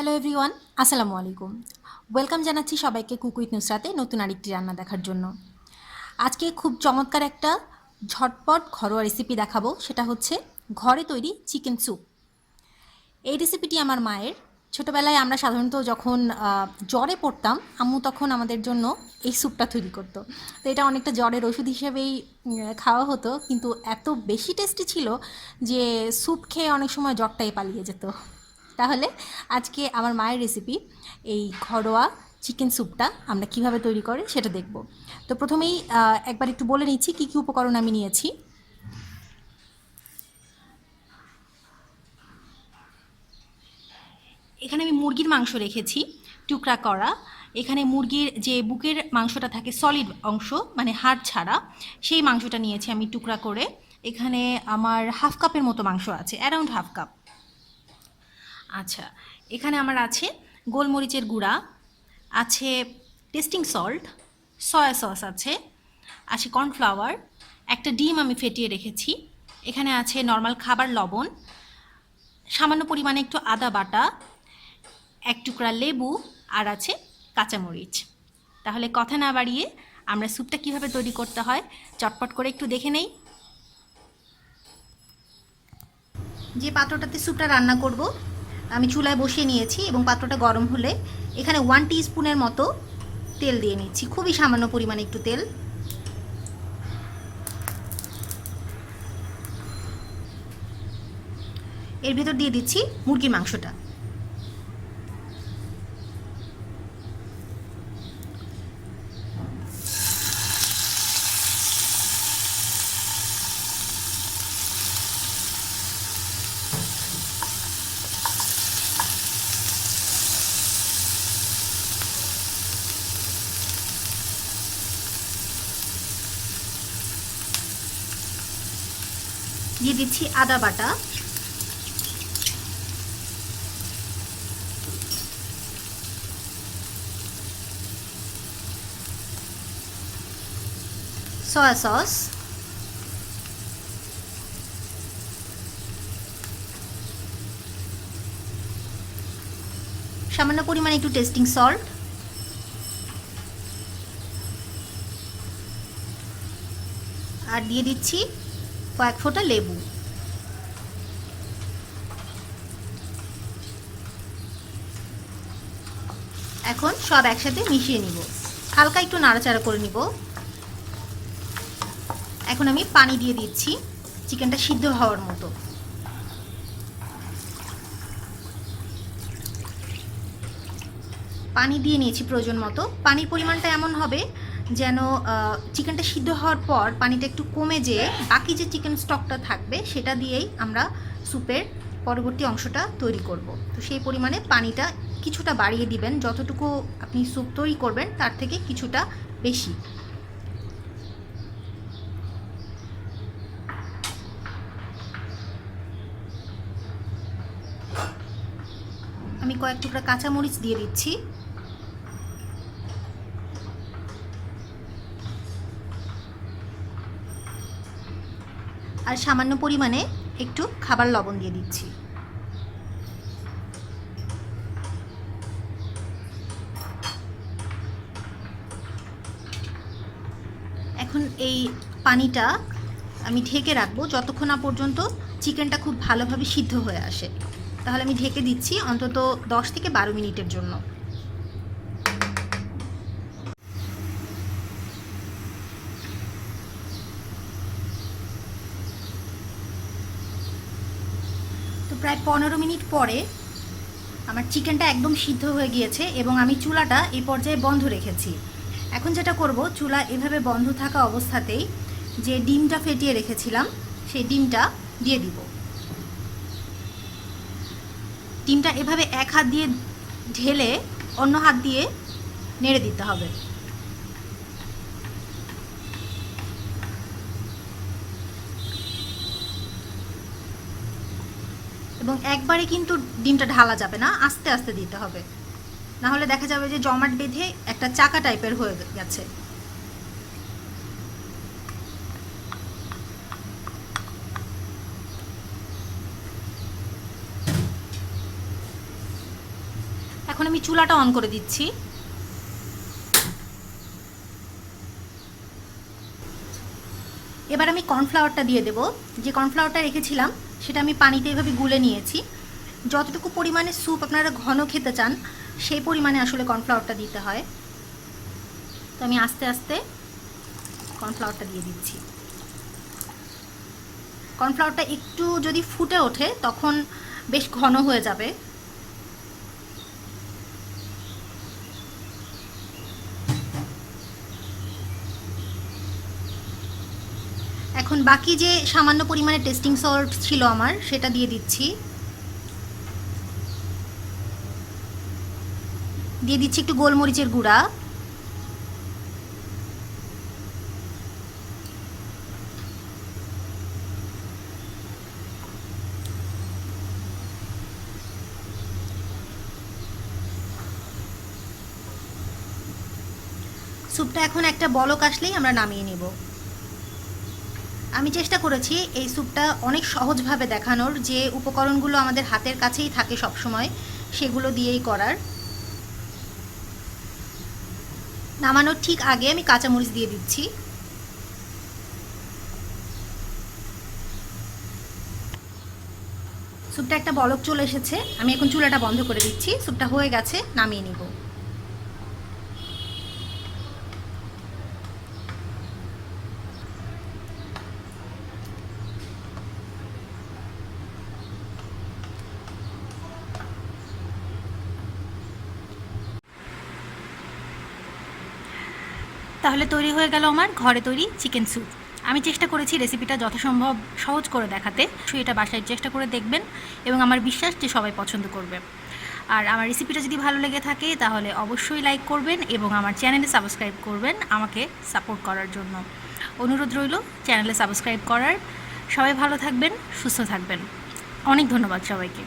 Hello everyone আসসালামু আলাইকুম। Welcome জানাচ্ছি সবাইকে কুক উইথ নুসরাতে নতুন আরেকটি রান্না দেখার জন্য। আজকে খুব চমৎকার একটা ঝটপট ঘরোয়া রেসিপি দেখাবো, সেটা হচ্ছে ঘরে তৈরি চিকেন স্যুপ এই রেসিপিটি আমার মায়ের। ছোটোবেলায় আমরা সাধারণত যখন জ্বরে পড়তাম, আম্মু তখন আমাদের জন্য এই স্যুপটা তৈরি করতো। তো এটা অনেকটা জ্বরের ওষুধ হিসেবেই খাওয়া হতো, কিন্তু এত বেশি টেস্টি ছিল যে স্যুপ খেয়ে অনেক সময় জ্বরটাই পালিয়ে যেত। তাহলে আজকে আমার মায়ের রেসিপি এই ঘরোয়া চিকেন স্যুপটা আমরা কীভাবে তৈরি করে সেটা দেখব। তো প্রথমেই একবার একটু বলে নিচ্ছি কী কী উপকরণ আমি নিয়েছি। এখানে আমি মুরগির মাংস রেখেছি, টুকরা করা। এখানে মুরগির যে বুকের মাংসটা থাকে সলিড অংশ মানে হাড় ছাড়া, সেই মাংসটা নিয়েছি আমি টুকরা করে। এখানে আমার হাফ কাপের মতো মাংস আছে অ্যারাউন্ড হাফ কাপ আচ্ছা এখানে আমার আছে গোলমরিচের গুঁড়া, আছে টেস্টিং সল্ট, সয়া সস আছে আছে কর্নফ্লাওয়ার, একটা ডিম আমি ফেটিয়ে রেখেছি, এখানে আছে নর্মাল খাবার লবণ, সামান্য পরিমাণে একটু আদা বাটা, এক টুকরা লেবু আর আছে কাঁচামরিচ। তাহলে কথা না বাড়িয়ে আমরা স্যুপটা কীভাবে তৈরি করতে হয় চটপট করে একটু দেখে নেই। যে পাত্রটাতে স্যুপটা রান্না করব আমি চুলায় বসিয়ে নিয়েছি এবং পাত্রটা গরম হলে এখানে ওয়ান স্পুনের মতো তেল দিয়ে নিচ্ছি। খুবই সামান্য পরিমাণে একটু তেল। এর ভেতর দিয়ে দিচ্ছি মুরগির মাংসটা। দিয়ে দিচ্ছি আদা বাটা। সয়া সস সামান্য পরিমাণে একটু টেস্টিং সল্ট আর দিয়ে দিচ্ছি কয়েক ফোঁটা লেবু। এখন সব একসাথে মিশিয়ে নিব। হালকা একটু নাড়াচাড়া করে নিব। এখন আমি পানি দিয়ে দিচ্ছি চিকেনটা সিদ্ধ হওয়ার মতো। পানি দিয়ে নিয়েছি প্রয়োজন মতো। পানির পরিমাণটা এমন হবে যেন চিকেনটা সিদ্ধ হওয়ার পর পানিটা একটু কমে যেয়ে বাকি যে চিকেন স্টকটা থাকবে, সেটা দিয়েই আমরা স্যুপের পরবর্তী অংশটা তৈরি করব। তো সেই পরিমাণে পানিটা কিছুটা বাড়িয়ে দিবেন। যতটুকু আপনি স্যুপ তৈরি করবেন, তার থেকে কিছুটা বেশি। আমি কয়েক টুকরা কাঁচামরিচ দিয়ে দিচ্ছি। আর সামান্য পরিমাণে একটু খাবার লবণ দিয়ে দিচ্ছি। এখন এই পানিটা আমি ঢেকে রাখব যতক্ষণ না পর্যন্ত চিকেনটা খুব ভালোভাবে সিদ্ধ হয়ে আসে। তাহলে আমি ঢেকে দিচ্ছি অন্তত দশ থেকে বারো মিনিটের জন্য। প্রায় পনেরো মিনিট পরে আমার চিকেনটা একদম সিদ্ধ হয়ে গিয়েছে এবং আমি চুলাটা এই পর্যায়ে বন্ধ রেখেছি। এখন যেটা করব, চুলা এভাবে বন্ধ থাকা অবস্থাতেই যে ডিমটা ফেটিয়ে রেখেছিলাম, সেই ডিমটা দিয়ে দিব। ডিমটা এভাবে এক হাত দিয়ে ঢেলে অন্য হাত দিয়ে নেড়ে দিতে হবে। এবং একবারে কিন্তু ডিমটা ঢালা যাবে না, আস্তে আস্তে দিতে হবে। না হলে দেখা যাবে যে জমাট বেঁধে একটা চাকা টাইপের হয়ে গেছে। এখন আমি চুলাটা অন করে দিচ্ছি। এবার আমি কর্নফ্লাওয়ারটা দিয়ে দেব। যে কর্নফ্লাওয়ারটা রেখেছিলাম সেটা আমি পানিতে এভাবে গুলে নিয়েছি। যতটুকু পরিমাণে স্যুপ আপনারা ঘন খেতে চান, সেই পরিমাণে আসলে কর্নফ্লাওয়ারটা দিতে হয়। তো আমি আস্তে আস্তে কর্নফ্লাওয়ারটা দিয়ে দিচ্ছি। কর্নফ্লাওয়ারটা একটু যদি ফুটে ওঠে, তখন বেশ ঘন হয়ে যাবে। এখন বাকি যে সামান্য পরিমাণে টেস্টিং সল্ট ছিল আমার, সেটা দিয়ে দিচ্ছি। দিয়ে দিচ্ছি একটু গোলমরিচের গুঁড়া। স্যুপটা এখন একটা বলক আসলেই আমরা নামিয়ে নেব। আমি চেষ্টা করেছি এই স্যুপটা অনেক সহজভাবে দেখানোর, যে উপকরণগুলো আমাদের হাতের কাছেই থাকে সবসময়, সেগুলো দিয়েই করার। নামানোর ঠিক আগে আমি কাঁচামরিচ দিয়ে দিচ্ছি। স্যুপটা একটা বলক চলে এসেছে, আমি এখন চুলাটা বন্ধ করে দিচ্ছি, স্যুপটা হয়ে গেছে, নামিয়ে নিব। তাহলে তৈরি হয়ে গেল আমার ঘরে তৈরি চিকেন স্যুপ। আমি চেষ্টা করেছি রেসিপিটা যথাসম্ভব সহজ করে দেখাতে। এটা বাসায় চেষ্টা করে দেখবেন এবং আমার বিশ্বাস যে সবাই পছন্দ করবে। আর আমার রেসিপিটা যদি ভালো লেগে থাকে, তাহলে অবশ্যই লাইক করবেন এবং আমার চ্যানেলে সাবস্ক্রাইব করবেন আমাকে সাপোর্ট করার জন্য। অনুরোধ রইল চ্যানেলে সাবস্ক্রাইব করার। সবাই ভালো থাকবেন, সুস্থ থাকবেন। অনেক ধন্যবাদ সবাইকে।